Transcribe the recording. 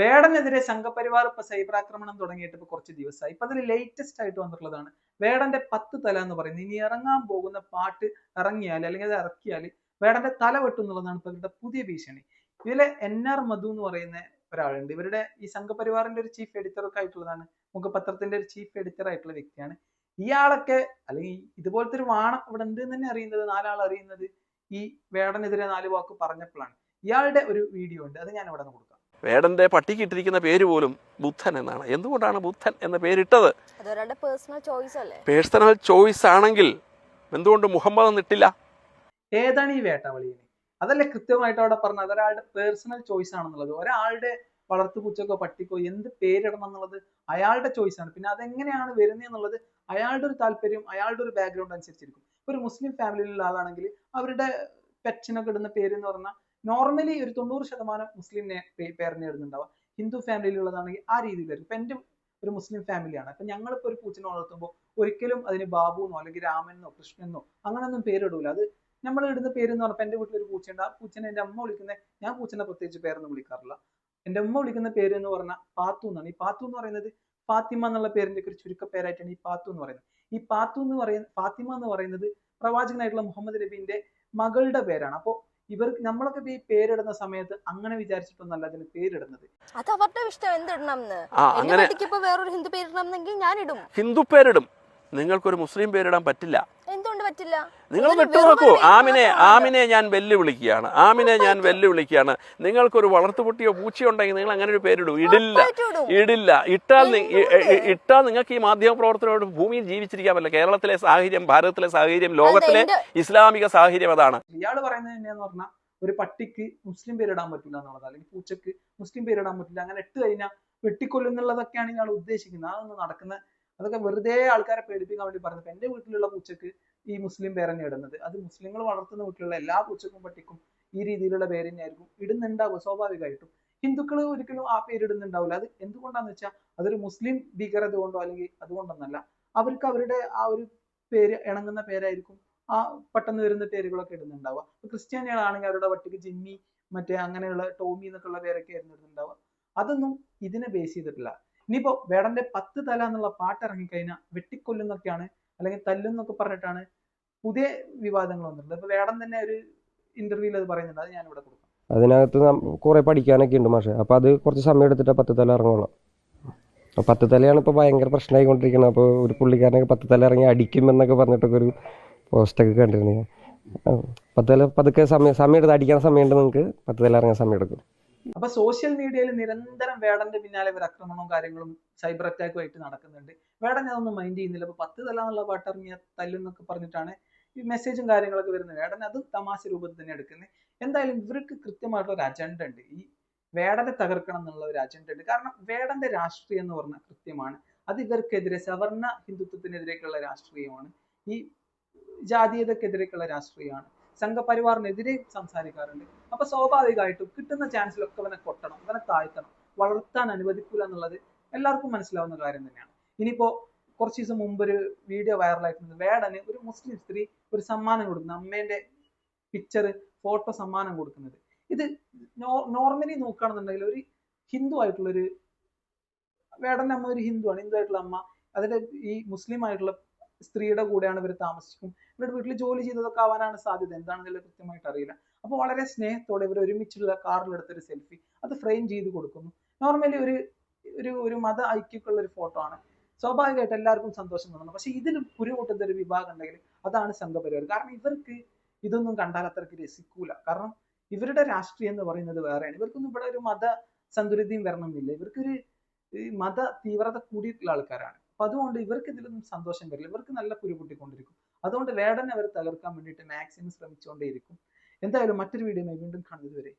വേടനെതിരെ സംഘപരിവാർ ഇപ്പൊ സൈബർ ആക്രമണം തുടങ്ങിയിട്ട് ഇപ്പൊ കുറച്ച് ദിവസമായി. ഇപ്പൊ അതിൽ ലേറ്റസ്റ്റ് ആയിട്ട് വന്നിട്ടുള്ളതാണ്. വേടന്റെ പത്ത് തല എന്ന് പറയുന്നത് ഇനി ഇറങ്ങാൻ പോകുന്ന പാട്ട് ഇറങ്ങിയാൽ അല്ലെങ്കിൽ അത് ഇറക്കിയാൽ വേടന്റെ തല വെട്ടും എന്നുള്ളതാണ് ഇപ്പൊ ഇവരുടെ പുതിയ ഭീഷണി. ഇതിലെ എൻ ആർ മധു എന്ന് പറയുന്ന ഒരാളുണ്ട്. ഇവരുടെ ഈ സംഘപരിവാറിന്റെ ഒരു ചീഫ് എഡിറ്റർ ഒക്കെ ആയിട്ടുള്ളതാണ്. മുഖപത്രത്തിന്റെ ഒരു ചീഫ് എഡിറ്റർ ആയിട്ടുള്ള വ്യക്തിയാണ്. ഇയാളൊക്കെ അല്ലെങ്കിൽ ഇതുപോലത്തെ ഒരു വാണം ഇവിടെ ഉണ്ട് തന്നെ അറിയുന്നത് നാലാൾ അറിയുന്നത് ഈ വേടനെതിരെ നാല് വാക്ക് പറഞ്ഞപ്പോഴാണ്. ഇയാളുടെ ഒരു വീഡിയോ ഉണ്ട്. അത് ഞാൻ ഇവിടെ നിന്ന് കൊടുക്കാം. വേടന്റെ പട്ടിക്ക് ഇട്ടിരിക്കുന്ന പേര് പോലും ബുദ്ധൻ എന്നാണ്. എന്തുകൊണ്ടാണ് ബുദ്ധൻ എന്ന പേരിട്ടത്? അതൊരാളുടെ പേഴ്സണൽ ചോയ്സ് അല്ലേ? പേഴ്സണൽ ചോയ്സ് ആണെങ്കിൽ എന്തുകൊണ്ട് മുഹമ്മദ് എന്നിട്ടില്ല ഏതാണ് ഈ വേട്ടവളിയെ അതല്ലേ കൃത്യമായിട്ട് അവിടെ പറഞ്ഞത്? അതൊരാളുടെ പേഴ്സണൽ ചോയ്സ് ആണെന്നുള്ളത്. ഒരാളുടെ വളർത്തു വളർത്തുപൂച്ചക്കോ പട്ടിക്കോ എന്ത് പേരിടണം എന്നുള്ളത് അയാളുടെ ചോയ്സ് ആണ്. പിന്നെ അതെങ്ങനെയാണ് വരുന്നത് എന്നുള്ളത് അയാളുടെ ഒരു താല്പര്യം അയാളുടെ ഒരു ബാക്ക്ഗ്രൗണ്ട് അനുസരിച്ചിരിക്കും. ഒരു മുസ്ലിം ഫാമിലിയിലുള്ള ആളാണെങ്കിൽ അവരുടെ പെറ്റ്സിനൊക്കെ ഇടുന്ന പേര് എന്ന് പറഞ്ഞാൽ നോർമലി ഒരു തൊണ്ണൂറ് ശതമാനം മുസ്ലിം പേരന്റ് ഇടുന്നുണ്ടാവുക ഹിന്ദു ഫാമിലിയിലുള്ളതാണെങ്കിൽ ആ രീതിയിലായിരിക്കും ഇപ്പൊ എന്റെ ഒരു മുസ്ലിം ഫാമിലിയാണ് അപ്പൊ ഞങ്ങളിപ്പോ ഒരു പൂച്ചനെ വളർത്തുമ്പോൾ ഒരിക്കലും അതിന് ബാബു എന്നോ അല്ലെങ്കിൽ രാമനെന്നോ കൃഷ്ണനെന്നോ അങ്ങനെയൊന്നും പേരിടൂല. അത് നമ്മൾ ഇടുന്ന പേര് എന്ന് പറഞ്ഞപ്പോൾ എന്റെ വീട്ടിൽ ഒരു പൂച്ചയുണ്ട്. ആ പൂച്ചനെ എന്റെ അമ്മ വിളിക്കുന്ന ഞാൻ പൂച്ചനെ പ്രത്യേകിച്ച് പേരൊന്നും വിളിക്കാറില്ല. എന്റെ അമ്മ വിളിക്കുന്ന പേര് എന്ന് പറഞ്ഞാൽ പാത്തു എന്നാണ്. ഈ പാത്തു എന്ന് പറയുന്നത് ഫാത്തിമ എന്നുള്ള പേരിന്റെ ഒരു ചുരുക്ക പേരായിട്ടാണ് ഈ പാത്തു എന്ന് പറയുന്നത്. ഈ പാത്തു എന്ന് പറയുന്ന ഫാത്തിമ എന്ന് പറയുന്നത് പ്രവാചകനായിട്ടുള്ള മുഹമ്മദ് നബീന്റെ മകളുടെ പേരാണ്. അപ്പോൾ ഇവർക്ക് നമ്മളൊക്കെ ഈ പേരിടുന്ന സമയത്ത് അങ്ങനെ വിചാരിച്ചിട്ടൊന്നല്ല അതിന് പേരിടുന്നത്. അത് അവരുടെ ഇഷ്ടം എന്തിടണം അങ്ങനെ വേറൊരു ഹിന്ദു പേരിടണം എന്നെങ്കിൽ ഞാൻ ഇടും ഹിന്ദു പേരിടും. നിങ്ങൾക്കൊരു മുസ്ലിം പേരിടാൻ പറ്റില്ല. പറ്റില്ല. നിങ്ങൾ ഇതൊരു വിട്ടു വെറും നോക്കൂ. ഒരു ആമിനെ. ആമിനെ ഞാൻ വെല്ലുവിളിക്കുകയാണ്. ആമിനെ ഞാൻ വെല്ലുവിളിക്കുകയാണ്. നിങ്ങൾക്കൊരു വളർത്തുപുട്ടിയോ പൂച്ചയോ ഉണ്ടെങ്കിൽ നിങ്ങൾ അങ്ങനെ ഒരു പേരിടൂ. ഇടില്ല. ഇടില്ല. ഇട്ടാൽ? ഇട്ടാൽ നിങ്ങൾക്ക് ഈ മാധ്യമ പ്രവർത്തനോട് ഭൂമിയിൽ ജീവിച്ചിരിക്കാൻ പറ്റില്ല കേരളത്തിലെ സാഹചര്യം ഭാരതത്തിലെ സാഹചര്യം ലോകത്തിലെ ഇസ്ലാമിക സാഹചര്യം അതാണ്. ഇയാൾ പറയുന്നത് പറഞ്ഞാൽ ഒരു പട്ടിക്ക് മുസ്ലിം പേരിടാൻ പറ്റില്ല എന്നുള്ളത് അല്ലെങ്കിൽ പൂച്ചക്ക് മുസ്ലിം പേരിടാൻ പറ്റില്ല. അങ്ങനെ ഇട്ട് കഴിഞ്ഞാൽ വെട്ടിക്കൊല്ലും എന്നുള്ളതൊക്കെയാണ് ഇയാൾ ഉദ്ദേശിക്കുന്നത്. അതൊന്നും നടക്കുന്ന അതൊക്കെ വെറുതെ ആൾക്കാരെ പേടിപ്പിക്കാൻ വേണ്ടി പറഞ്ഞത്. എന്റെ വീട്ടിലുള്ള പൂച്ചക്ക് ഈ മുസ്ലിം പേരന്നെ ഇടുന്നത്. അത് മുസ്ലിങ്ങൾ വളർത്തുന്ന വീട്ടിലുള്ള എല്ലാ പൂച്ചക്കും പട്ടിക്കും ഈ രീതിയിലുള്ള പേര് തന്നെയായിരിക്കും ഇടുന്നുണ്ടാവുക സ്വാഭാവികമായിട്ടും. ഹിന്ദുക്കൾ ഒരിക്കലും ആ പേര് ഇടുന്നുണ്ടാവില്ല അത് എന്തുകൊണ്ടാന്ന് വെച്ചാൽ അതൊരു മുസ്ലിം ഭീകരത കൊണ്ടോ അല്ലെങ്കിൽ അതുകൊണ്ടൊന്നല്ല. അവർക്ക് അവരുടെ ആ ഒരു പേര് ഇണങ്ങുന്ന പേരായിരിക്കും ആ പെട്ടെന്ന് വരുന്ന പേരുകളൊക്കെ ഇടുന്നുണ്ടാവുക. ക്രിസ്ത്യാനികളാണെങ്കിൽ അവരുടെ പട്ടിക്ക് ജിമ്മി മറ്റേ അങ്ങനെയുള്ള ടോമി എന്നൊക്കെയുള്ള പേരൊക്കെ ഇടുന്നുണ്ടാവുക. അതൊന്നും ഇതിനെ ബേസ് ചെയ്തിട്ടില്ല. ഇനിയിപ്പോ വേടന്റെ പത്ത് തല എന്നുള്ള പാട്ട് ഇറങ്ങിക്കഴിഞ്ഞാൽ വെട്ടിക്കൊല്ലുന്നൊക്കെയാണ് അല്ലെങ്കിൽ തല്ലുന്നൊക്കെ പറഞ്ഞിട്ടാണ് പുതിയ വിവാദങ്ങൾ വന്നിട്ടുള്ളത്. ഇപ്പൊ വേടം തന്നെ ഒരു ഇന്റർവ്യൂവിൽ അത് പറയുന്നുണ്ട്. അത് ഞാൻ ഇവിടെ കൊടുക്കാം. അതിനകത്ത് കുറെ പഠിക്കാനൊക്കെ ഉണ്ട് മാഷെ. അപ്പൊ അത് കുറച്ച് സമയം എടുത്തിട്ട് പത്ത് തല ഇറങ്ങോളാം. പത്ത് തലയാണ് ഇപ്പോൾ ഭയങ്കര പ്രശ്നമായിക്കൊണ്ടിരിക്കുന്നത് അപ്പോൾ ഒരു പുള്ളിക്കാരനൊക്കെ പത്ത് തല ഇറങ്ങി അടിക്കും എന്നൊക്കെ പറഞ്ഞിട്ടൊക്കെ ഒരു പോസ്റ്റൊക്കെ കണ്ടിരുന്നു ഞാൻ. പത്ത് തല പതുക്കെ സമയം സമയം എടുത്ത് അടിക്കാൻ സമയമുണ്ട് നിങ്ങൾക്ക്. പത്ത് തല ഇറങ്ങാൻ സമയം എടുക്കും. അപ്പൊ സോഷ്യൽ മീഡിയയിൽ നിരന്തരം വേടന്റെ പിന്നാലെ ഒരു ആക്രമണവും കാര്യങ്ങളും സൈബർ അറ്റാക്കും ആയിട്ട് നടക്കുന്നുണ്ട്. വേടൻ അതൊന്നും മൈൻഡ് ചെയ്യുന്നില്ല. അപ്പൊ പത്ത് തല എന്നുള്ള പാട്ടിറങ്ങിയ തല്ലുന്നൊക്കെ പറഞ്ഞിട്ടാണ് ഈ മെസ്സേജും കാര്യങ്ങളൊക്കെ വരുന്നത്. വേടൻ അത് തമാശ രൂപത്തിൽ തന്നെ എടുക്കുന്നത് എന്തായാലും ഇവർക്ക് കൃത്യമായിട്ടുള്ള ഒരു അജണ്ട ഉണ്ട്. ഈ വേടനെ തകർക്കണം എന്നുള്ള ഒരു അജണ്ട ഉണ്ട്. കാരണം വേടന്റെ രാഷ്ട്രീയം എന്ന് പറഞ്ഞാൽ കൃത്യമാണ്. അത് ഇവർക്കെതിരെ സവർണ ഹിന്ദുത്വത്തിനെതിരേക്കുള്ള രാഷ്ട്രീയമാണ്. ഈ ജാതീയതക്കെതിരേക്കുള്ള രാഷ്ട്രീയമാണ്. സംഘപരിവാറിനെതിരെ സംസാരിക്കാറുണ്ട്. അപ്പൊ സ്വാഭാവികമായിട്ടും കിട്ടുന്ന ചാൻസിലൊക്കെ അവനെ കൊട്ടണം അവനെ താഴ്ത്തണം വളർത്താൻ അനുവദിക്കൂല എന്നുള്ളത് എല്ലാവർക്കും മനസ്സിലാവുന്ന കാര്യം തന്നെയാണ്. ഇനിയിപ്പോ കുറച്ച് ദിവസം മുമ്പ് ഒരു വീഡിയോ വൈറലായിട്ടുണ്ട് വേടന് ഒരു മുസ്ലിം സ്ത്രീ ഒരു സമ്മാനം കൊടുക്കുന്നത് അമ്മേന്റെ പിക്ചർ ഫോട്ടോ സമ്മാനം കൊടുക്കുന്നത്. ഇത് നോർമലി നോക്കുകയാണെന്നുണ്ടെങ്കിൽ ഒരു ഹിന്ദു ആയിട്ടുള്ള ഒരു വേടന്റെ അമ്മ ഒരു ഹിന്ദു ആണ് ഹിന്ദു ആയിട്ടുള്ള അമ്മ. അതിന്റെ ഈ മുസ്ലിം ആയിട്ടുള്ള സ്ത്രീയുടെ കൂടെയാണ് ഇവർ താമസിക്കും. ഇവരുടെ വീട്ടിൽ ജോലി ചെയ്തതൊക്കെ ആവാനാണ് സാധ്യത. എന്താണെന്നുള്ളത് കൃത്യമായിട്ട് അറിയില്ല. അപ്പോൾ വളരെ സ്നേഹത്തോടെ ഇവർ ഒരുമിച്ചുള്ള കാറിലെടുത്തൊരു സെൽഫി അത് ഫ്രെയിം ചെയ്ത് കൊടുക്കുന്നു. നോർമലി ഒരു ഒരു ഒരു മത ഐക്യക്കുള്ള ഒരു ഫോട്ടോ ആണ്. സ്വാഭാവികമായിട്ട് എല്ലാവർക്കും സന്തോഷം തോന്നുന്നു. പക്ഷെ ഇതിൽ പുരുകൂട്ടുന്ന ഒരു വിഭാഗം ഉണ്ടെങ്കിൽ അതാണ് സംഘപരിവാർ. കാരണം ഇവർക്ക് ഇതൊന്നും കണ്ടാൽ അത്രയ്ക്ക് രസിക്കൂല. കാരണം ഇവരുടെ രാഷ്ട്രീയം എന്ന് പറയുന്നത് വേറെയാണ്. ഇവർക്കൊന്നും ഇവിടെ ഒരു മത സന്തുലിതയും വരണമെന്നില്ല. ഇവർക്കൊരു മത തീവ്രത കൂടിയിട്ടുള്ള ആൾക്കാരാണ്. അപ്പൊ അതുകൊണ്ട് ഇവർക്ക് ഇതിലൊന്നും സന്തോഷം വരില്ല. ഇവർക്ക് നല്ല കുരുപൊട്ടിക്കൊണ്ടിരിക്കും അതുകൊണ്ട് വേടനെ അവർ തകർക്കാൻ വേണ്ടിയിട്ട് മാക്സിമം ശ്രമിച്ചുകൊണ്ടേയിരിക്കും എന്തായാലും മറ്റൊരു വീഡിയോ വീണ്ടും കാണുന്നത് വരെ